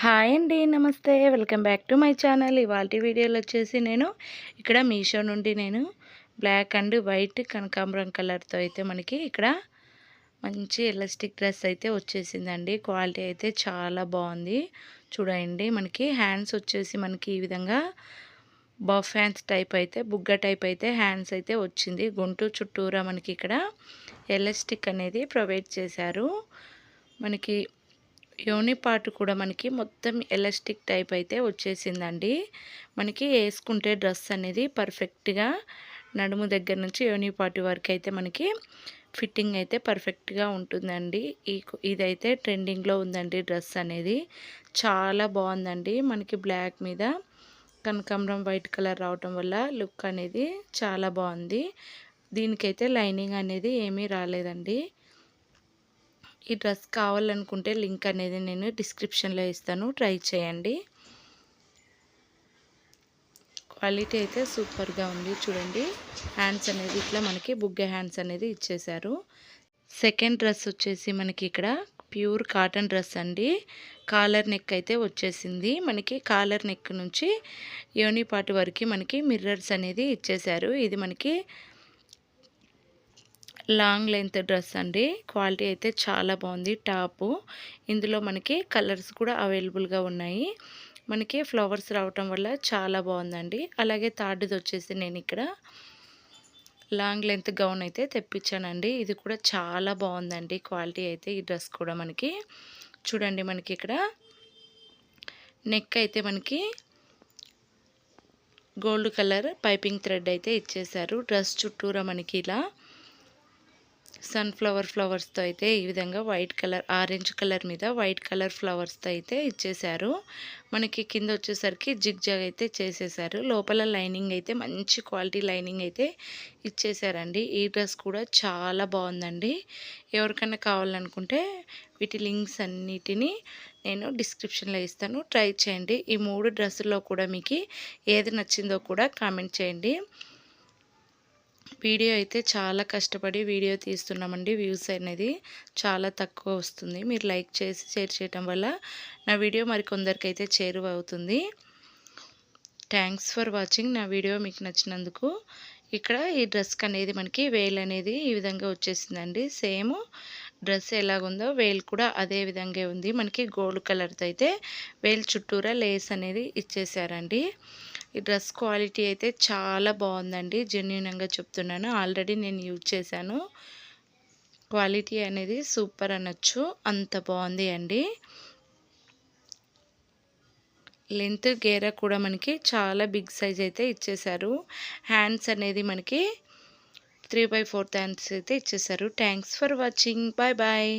Hi అండి నమస్తే. Welcome back to my channel. ఇవాళ వీడియోలో వచ్చేసి నేను ఇక్కడ మీషో నుండి నేను బ్లాక్ అండ్ వైట్ కనకాంబరం కలర్తో అయితే మనకి ఇక్కడ మంచి ఎలాస్టిక్ డ్రెస్ అయితే వచ్చేసిందండి. క్వాలిటీ అయితే చాలా బాగుంది. చూడండి మనకి హ్యాండ్స్ వచ్చేసి మనకి ఈ విధంగా బఫ్ హ్యాండ్స్ టైప్ అయితే బుగ్గ టైప్ అయితే హ్యాండ్స్ అయితే వచ్చింది. గుంటూరు చుట్టూరా మనకి ఇక్కడ ఎలాస్టిక్ అనేది ప్రొవైడ్ చేశారు. మనకి యోని పార్ట్ కూడా మనకి మొత్తం ఎలాస్టిక్ టైప్ అయితే వచ్చేసిందండి. మనకి వేసుకుంటే డ్రెస్ అనేది పర్ఫెక్ట్గా నడుము దగ్గర నుంచి యోని పార్ట్ వరకు అయితే మనకి ఫిట్టింగ్ అయితే పర్ఫెక్ట్గా ఉంటుందండి. ఈ ఇదైతే ట్రెండింగ్లో ఉందండి డ్రెస్ అనేది. చాలా బాగుందండి. మనకి బ్లాక్ మీద కనకాంబరం వైట్ కలర్ రావటం వల్ల లుక్ అనేది చాలా బాగుంది. దీనికైతే లైనింగ్ అనేది ఏమీ రాలేదండి. ఈ డ్రెస్ కావాలనుకుంటే లింక్ అనేది నేను డిస్క్రిప్షన్లో ఇస్తాను. ట్రై చేయండి. క్వాలిటీ అయితే సూపర్గా ఉంది చూడండి. హ్యాండ్స్ అనేది ఇట్లా మనకి బుగ్గ హ్యాండ్స్ అనేది ఇచ్చేశారు. సెకండ్ డ్రెస్ వచ్చేసి మనకి ఇక్కడ ప్యూర్ కాటన్ డ్రెస్ అండి. కాలర్ నెక్ అయితే వచ్చేసింది. మనకి కాలర్ నెక్ నుంచి యోనిపాటు వరకు మనకి మిర్రర్స్ అనేది ఇచ్చేశారు. ఇది మనకి లాంగ్ లెంత్ డ్రెస్ అండి. క్వాలిటీ అయితే చాలా బాగుంది. టాపు. ఇందులో మనకి కలర్స్ కూడా అవైలబుల్గా ఉన్నాయి. మనకి ఫ్లవర్స్ రావటం వల్ల చాలా బాగుందండి. అలాగే థర్డ్ది వచ్చేసి నేను ఇక్కడ లాంగ్ లెంత్ గౌన్ అయితే తెప్పించానండి. ఇది కూడా చాలా బాగుందండి. క్వాలిటీ అయితే ఈ డ్రెస్ కూడా మనకి. చూడండి మనకి ఇక్కడ నెక్ అయితే మనకి గోల్డ్ కలర్ పైపింగ్ థ్రెడ్ అయితే ఇచ్చేసారు డ్రెస్ చుట్టూరా మనకి ఇలా సన్ఫ్లవర్ ఫ్లవర్స్తో అయితే ఈ విధంగా వైట్ కలర్ ఆరెంజ్ కలర్ మీద వైట్ కలర్ ఫ్లవర్స్తో అయితే ఇచ్చేశారు. మనకి కింద వచ్చేసరికి జిగ్ జాగ్ అయితే చేసేసారు లోపల లైనింగ్ అయితే మంచి క్వాలిటీ లైనింగ్ అయితే ఇచ్చేసారండి ఈ డ్రెస్ కూడా చాలా బాగుందండి. ఎవరికైనా కావాలనుకుంటే వీటి లింక్స్ అన్నిటినీ నేను డిస్క్రిప్షన్లో ఇస్తాను. ట్రై చేయండి. ఈ మూడు డ్రెస్సుల్లో కూడా మీకు ఏది నచ్చిందో కూడా కామెంట్ చేయండి. వీడియో అయితే చాలా కష్టపడి వీడియో తీస్తున్నామండి వ్యూస్ అనేది చాలా తక్కువ వస్తుంది. మీరు లైక్ చేసి షేర్ చేయటం వల్ల నా వీడియో మరికొందరికైతే చేరువ అవుతుంది థ్యాంక్స్ ఫర్ వాచింగ్. నా వీడియో మీకు నచ్చినందుకు ఇక్కడ ఈ డ్రెస్కి అనేది మనకి వేల్ అనేది ఈ విధంగా వచ్చేసిందండి. సేమ్ డ్రెస్ ఎలాగుందో వేల్ కూడా అదే విధంగా ఉంది. మనకి గోల్డ్ కలర్తో అయితే వేల్ చుట్టూరా లేస్ అనేది ఇచ్చేసారండి. ఈ డ్రెస్ క్వాలిటీ అయితే చాలా బాగుందండి. జెన్యున్గా చెప్తున్నాను. ఆల్రెడీ నేను యూజ్ చేశాను. క్వాలిటీ అనేది సూపర్ అనొచ్చు. అంత బాగుంది అండి. లెంత్ గేరా కూడా మనకి చాలా బిగ్ సైజ్ అయితే ఇచ్చేశారు. హ్యాండ్స్ అనేది మనకి త్రీ బై ఫోర్త్ హ్యాండ్స్ అయితే ఇచ్చేసారు thanks for watching. Bye bye.